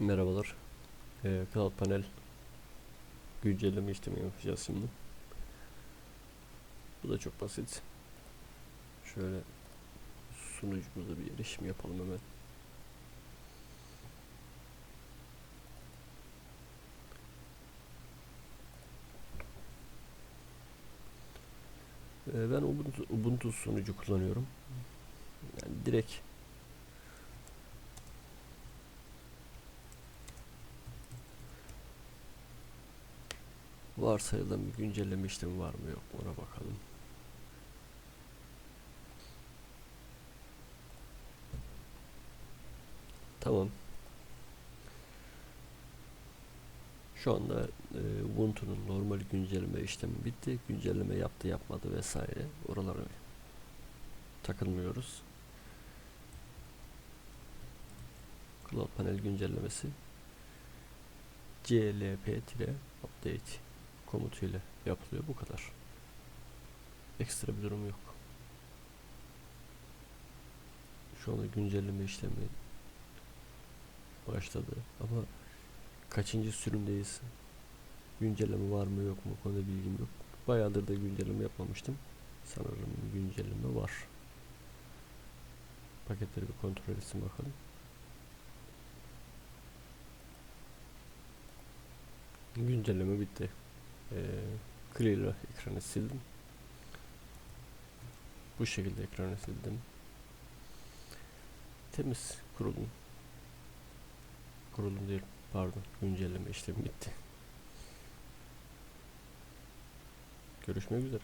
Merhabalar. Ee, Cloud Panel güncelleme işlemi yapacağız şimdi. Bu da çok basit. Şöyle sunucumuza bir erişim yapalım hemen. Ee, ben Ubuntu, Ubuntu sunucu kullanıyorum. Yani direkt varsayılan bir güncelleme işlemi var mı yok mu ona bakalım. Tamam. Şu anda e, Ubuntu'nun normal güncelleme işlemi bitti. Güncelleme yaptı yapmadı vesaire. Oralara takılmıyoruz. Cloud Panel güncellemesi clp-update komutuyla yapılıyor. Bu kadar. Ekstra bir durum yok. Şu anda güncelleme işlemi başladı ama kaçıncı sürümdeyiz? Güncelleme var mı yok mu? Konuda bilgim yok. Bayağıdır da güncelleme yapmamıştım. Sanırım güncelleme var. Paketleri bir kontrol etsin bakalım. Güncelleme bitti. Clear'la ekranı sildim. Bu şekilde ekranı sildim. Temiz kurulum. Kurulum değil, pardon. Güncelleme işlemi bitti. Görüşmek üzere.